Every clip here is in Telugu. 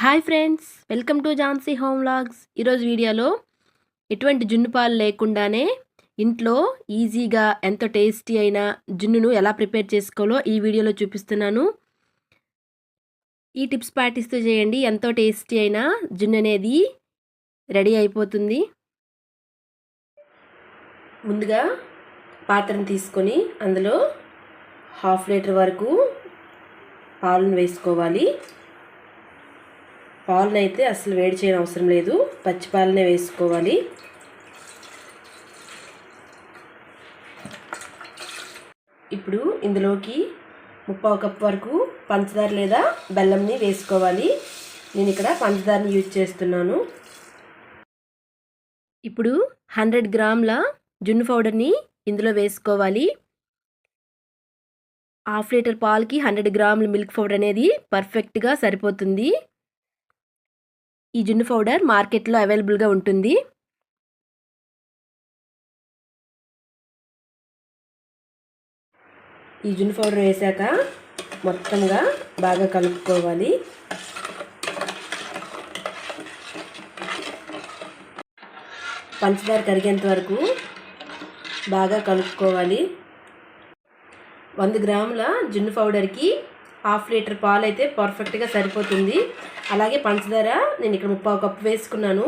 Hi friends welcome to Jhansi home vlogs. ఈరోజు వీడియోలో ఎటువంటి జున్ను పాలు లేకుండానే ఇంట్లో ఈజీగా ఎంతో టేస్టీ అయిన జున్నును ఎలా ప్రిపేర్ చేసుకోవాలో ఈ వీడియోలో చూపిస్తున్నాను. ఈ టిప్స్ పాటిస్తూ చేయండి ఎంతో టేస్టీ అయిన జున్ను అనేది రెడీ అయిపోతుంది. ముందుగా పాత్రను తీసుకొని అందులో హాఫ్ లీటర్ వరకు పాలను వేసుకోవాలి. పాలను అయితే అసలు వేడి చేయని అవసరం లేదు. పచ్చి పాలనే వేసుకోవాలి. ఇప్పుడు ఇందులోకి ముప్పావు కప్ వరకు పంచదార లేదా బెల్లంని వేసుకోవాలి. నేను ఇక్కడ పంచదారని యూజ్ చేస్తున్నాను. ఇప్పుడు హండ్రెడ్ గ్రాముల జున్ను పౌడర్ని ఇందులో వేసుకోవాలి. హాఫ్ లీటర్ పాలకి హండ్రెడ్ గ్రాముల మిల్క్ పౌడర్ అనేది పర్ఫెక్ట్గా సరిపోతుంది. ఈ జున్ను పౌడర్ మార్కెట్లో అవైలబుల్గా ఉంటుంది. ఈ జున్ను పౌడర్ వేసాక మొత్తంగా బాగా కలుపుకోవాలి. పంచదార కరిగేంత వరకు బాగా కలుపుకోవాలి. వంద గ్రాముల జున్ను పౌడర్కి హాఫ్ లీటర్ పాలు అయితే పర్ఫెక్ట్గా సరిపోతుంది. అలాగే పంచదార నేను ఇక్కడ ముప్పావు కప్పు వేసుకున్నాను.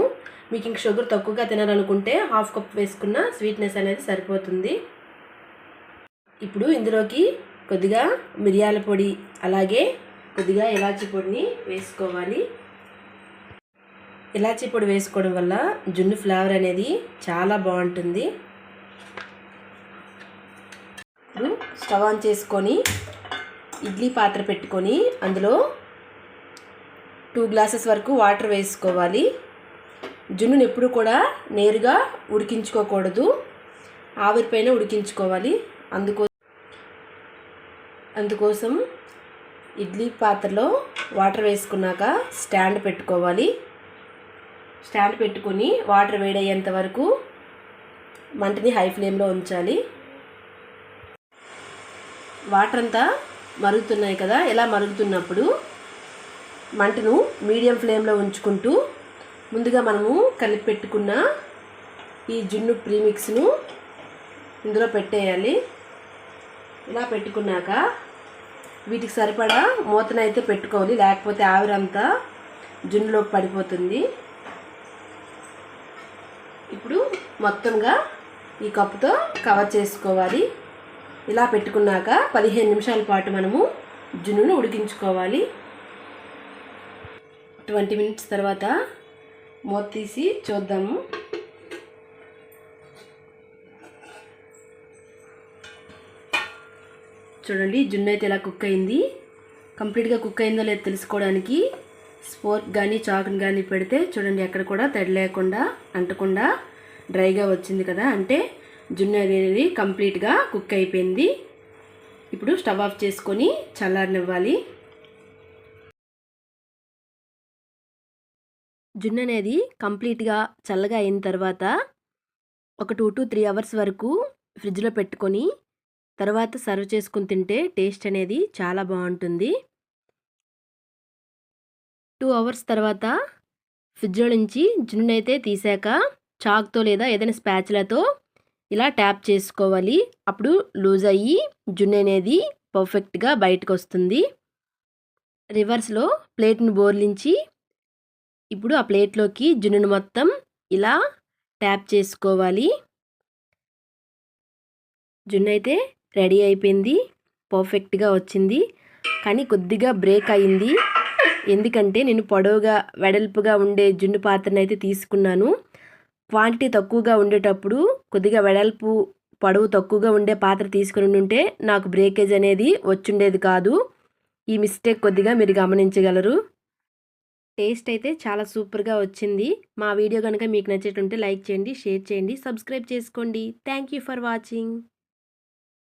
మీకు ఇంక షుగర్ తక్కువగా తినాలనుకుంటే హాఫ్ కప్ వేసుకున్న స్వీట్నెస్ అనేది సరిపోతుంది. ఇప్పుడు ఇందులోకి కొద్దిగా మిరియాల పొడి అలాగే కొద్దిగా ఇలాచీ పొడిని వేసుకోవాలి. ఇలాచీ పొడి వేసుకోవడం వల్ల జున్ను ఫ్లేవర్ అనేది చాలా బాగుంటుంది. ఇప్పుడు స్టవ్ ఆన్ చేసుకొని ఇడ్లీ పాత్ర పెట్టుకొని అందులో టూ గ్లాసెస్ వరకు వాటర్ వేసుకోవాలి. జున్నును ఎప్పుడు కూడా నేరుగా ఉడికించుకోకూడదు. ఆవిరిపైన ఉడికించుకోవాలి. అందుకో అందుకోసం ఇడ్లీ పాత్రలో వాటర్ వేసుకున్నాక స్టాండ్ పెట్టుకోవాలి. స్టాండ్ పెట్టుకొని వాటర్ వేడయ్యేంత వరకు మంటని హై ఫ్లేమ్లో ఉంచాలి. వాటర్ అంతా మరుగుతున్నాయి కదా ఇలా మరుగుతున్నప్పుడు మంటను మీడియం ఫ్లేమ్లో ఉంచుకుంటూ ముందుగా మనము కలిపి పెట్టుకున్న ఈ జున్ను ప్రీమిక్స్ను ఇందులో పెట్టేయాలి. ఇలా పెట్టుకున్నాక వీటికి సరిపడా మూతనైతే పెట్టుకోవాలి లేకపోతే ఆవిరంతా జున్నులోకి పడిపోతుంది. ఇప్పుడు మొత్తంగా ఈ కప్పుతో కవర్ చేసుకోవాలి. ఇలా పెట్టుకున్నాక పదిహేను నిమిషాల పాటు మనము జున్నును ఉడికించుకోవాలి. ట్వంటీ మినిట్స్ తర్వాత మూత తీసి చూద్దాము. చూడండి జున్ను అయితే ఇలా కుక్ అయింది. కంప్లీట్గా కుక్ అయిందో లేదో తెలుసుకోవడానికి స్పోర్క్ కానీ చాకుని కానీ పెడితే చూడండి ఎక్కడ కూడా తడి లేకుండా అంటకుండా డ్రైగా వచ్చింది కదా. అంటే జున్ను అనేది కంప్లీట్గా కుక్ అయిపోయింది. ఇప్పుడు స్టవ్ ఆఫ్ చేసుకొని చల్లారనివ్వాలి. జున్ను అనేది కంప్లీట్గా చల్లగా అయిన తర్వాత ఒక టూ టు త్రీ అవర్స్ వరకు ఫ్రిడ్జ్లో పెట్టుకొని తర్వాత సర్వ్ చేసుకుని తింటే టేస్ట్ అనేది చాలా బాగుంటుంది. టూ అవర్స్ తర్వాత ఫ్రిడ్జ్లో నుంచి జున్ను అయితే తీసాక చాక్తో లేదా ఏదైనా స్పాచ్లతో ఇలా ట్యాప్ చేసుకోవాలి. అప్పుడు లూజ్ అయ్యి జున్ను అనేది పర్ఫెక్ట్గా బయటకు వస్తుంది రివర్స్లో ప్లేట్ను బోర్లించి ఇప్పుడు ఆ ప్లేట్లోకి జున్నును మొత్తం ఇలా ట్యాప్ చేసుకోవాలి. జున్ను అయితే రెడీ అయిపోయింది. పర్ఫెక్ట్గా వచ్చింది. కానీ కొద్దిగా బ్రేక్ అయింది. ఎందుకంటే నేను పొడవుగా వెడల్పుగా ఉండే జున్ను పాత్రను అయితే తీసుకున్నాను. క్వాంటిటీ తక్కువగా ఉండేటప్పుడు కొద్దిగా వెడల్పు పొడవు తక్కువగా ఉండే పాత్ర తీసుకుని ఉంటే నాకు బ్రేకేజ్ అనేది వచ్చుండేది కాదు. ఈ మిస్టేక్ కొద్దిగా మీరు గమనించగలరు. టేస్ట్ అయితే చాలా సూపర్గా వచ్చింది. మా వీడియో కనుక మీకు నచ్చేటుంటే లైక్ చేయండి షేర్ చేయండి సబ్స్క్రైబ్ చేసుకోండి. Thank you for watching